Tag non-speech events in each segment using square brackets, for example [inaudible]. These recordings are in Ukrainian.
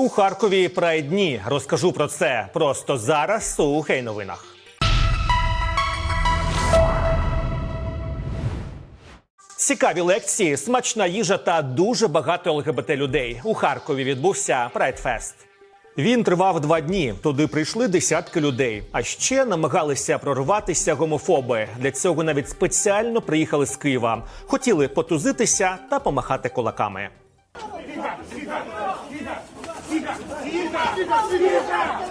У Харкові прайдні. Розкажу про це просто зараз у хей новинах. Цікаві лекції, смачна їжа та дуже багато ЛГБТ людей. У Харкові відбувся Прайдфест. Він тривав два дні. Туди прийшли десятки людей. А ще намагалися прорватися гомофоби. Для цього навіть спеціально приїхали з Києва. Хотіли потузитися та помахати кулаками. 这个世界上。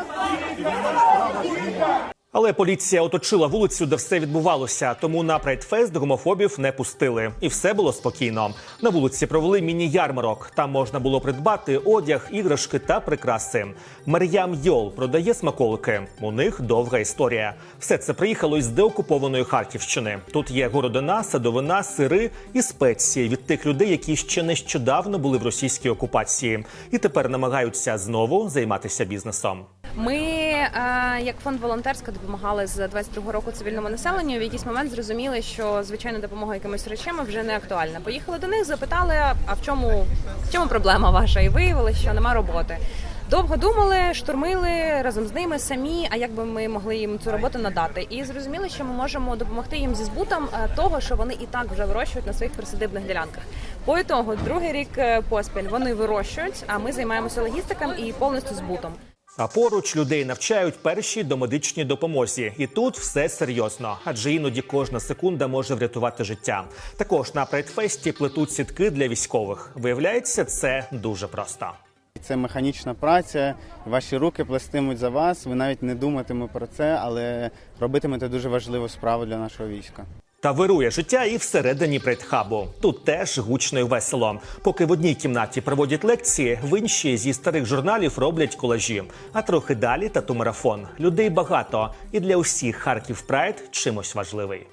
Але поліція оточила вулицю, де все відбувалося. Тому на прайдфест гомофобів не пустили, і все було спокійно. На вулиці провели міні-ярмарок. Там можна було придбати одяг, іграшки та прикраси. Мар'ям Йол продає смаколики. У них довга історія. Все це приїхало із деокупованої Харківщини. Тут є городина, садовина, сири і спеції від тих людей, які ще нещодавно були в російській окупації, і тепер намагаються знову займатися бізнесом. Ми, е, як фонд волонтерська, допомагали з 22-го року цивільному населенню. В якийсь момент зрозуміли, що звичайна допомога якимись речами вже не актуальна. Поїхали до них, запитали, а в чому, в чому проблема ваша? І виявили, що нема роботи. Довго думали, штурмили разом з ними самі. А як би ми могли їм цю роботу надати? І зрозуміли, що ми можемо допомогти їм зі збутом е, того, що вони і так вже вирощують на своїх присадибних ділянках. По ітогу, другий рік е, поспіль вони вирощують, а ми займаємося логістиком і повністю збутом. А поруч людей навчають першій домедичній допомозі, і тут все серйозно, адже іноді кожна секунда може врятувати життя. Також на прайдфесті плетуть сітки для військових. Виявляється, це дуже просто. Це механічна праця, ваші руки плестимуть за вас. Ви навіть не думатимете про це, але робитимете дуже важливу справу для нашого війська. Та вирує життя і всередині предхабу. Тут теж гучно і весело. Поки в одній кімнаті проводять лекції, в іншій зі старих журналів роблять колажі. А трохи далі тату-марафон. Людей багато, і для усіх Харків Прайд чимось важливий.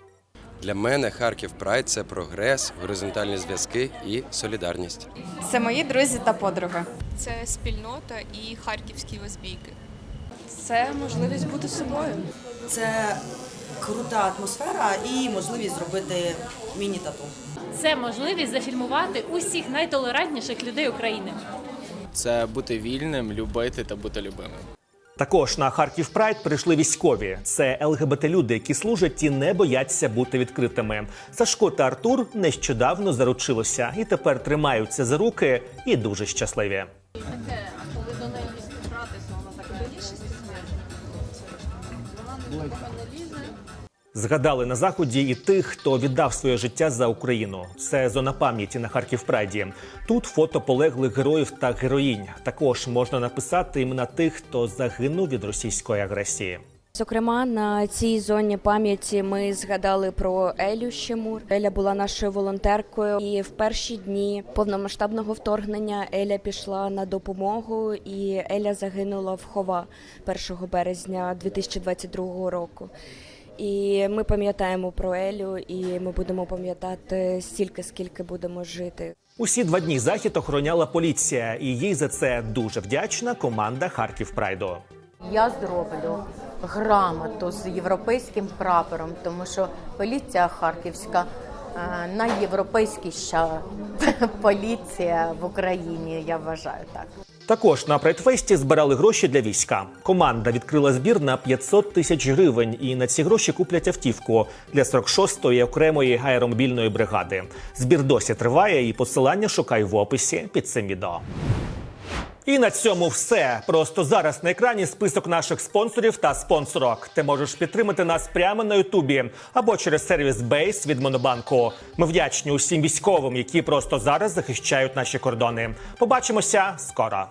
Для мене Харків Прайд це прогрес, горизонтальні зв'язки і солідарність. Це мої друзі та подруги. це спільнота і харківські лесбійки. Це можливість бути собою. Це крута атмосфера і можливість зробити міні-тату. Це можливість зафільмувати усіх найтолерантніших людей України. це бути вільним, любити та бути любимим. Також на Харків Прайд прийшли військові. Це ЛГБТ-люди, які служать і не бояться бути відкритими. Сашко та Артур нещодавно заручилися і тепер тримаються за руки і дуже щасливі. Згадали на заході і тих, хто віддав своє життя за Україну. Це зона пам'яті на Харків Прайді. Тут фото полеглих героїв та героїнь. Також можна написати імена тих, хто загинув від російської агресії. Зокрема, на цій зоні пам'яті ми згадали про Елю Щемур. Еля була нашою волонтеркою, і в перші дні повномасштабного вторгнення Еля пішла на допомогу, і Еля загинула в Хова 1 березня 2022 року. І ми пам'ятаємо про Елю, і ми будемо пам'ятати стільки, скільки будемо жити. Усі два дні захід охороняла поліція, і їй за це дуже вдячна команда Харків Прайду. Я зроблю грамоту з європейським прапором, тому що поліція харківська е, найєвропейськіша [laughs] поліція в Україні. Я вважаю так. Також на Прайдфесті збирали гроші для війська. Команда відкрила збір на 500 тисяч гривень, і на ці гроші куплять автівку для 46-ї окремої аеромобільної бригади. Збір досі триває, і посилання шукай в описі під цим відео. І на цьому все. Просто зараз на екрані список наших спонсорів та спонсорок. Ти можеш підтримати нас прямо на Ютубі або через сервіс Бейс від Монобанку. Ми вдячні усім військовим, які просто зараз захищають наші кордони. Побачимося скоро.